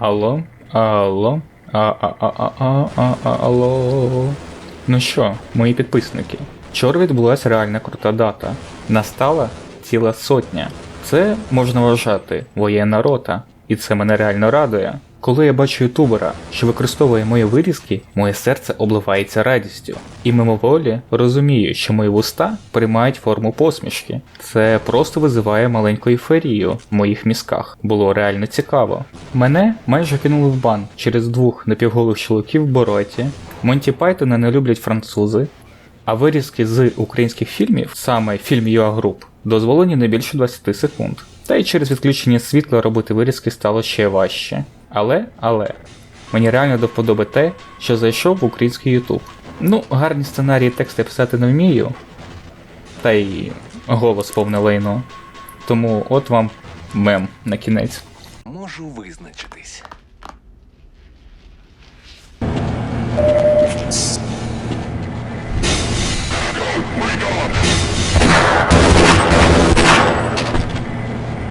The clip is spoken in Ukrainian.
Алло? Алло? Алло. Ну що, мої підписники, вчора відбулася реальна крута дата. Настала ціла сотня. Це можна вважати воєнна рота, і це мене реально радує. Коли я бачу ютубера, що використовує мої вирізки, моє серце обливається радістю. І мимоволі розумію, що мої вуста приймають форму посмішки. Це просто визиває маленьку ейфорію в моїх мізках. Було реально цікаво. Мене майже кинули в бан через двох напівголих чоловіків в бороті. Монті Пайтона не люблять французи, а вирізки з українських фільмів, саме фільм UA Group, дозволені не більше 20 секунд. Та й через відключення світла робити вирізки стало ще важче. Але, але, мені реально до те, що зайшов в український YouTube. Ну, гарні сценарії тексти писати не вмію, та й голос повне лайно. Тому от вам мем на кінець. Можу визначитись.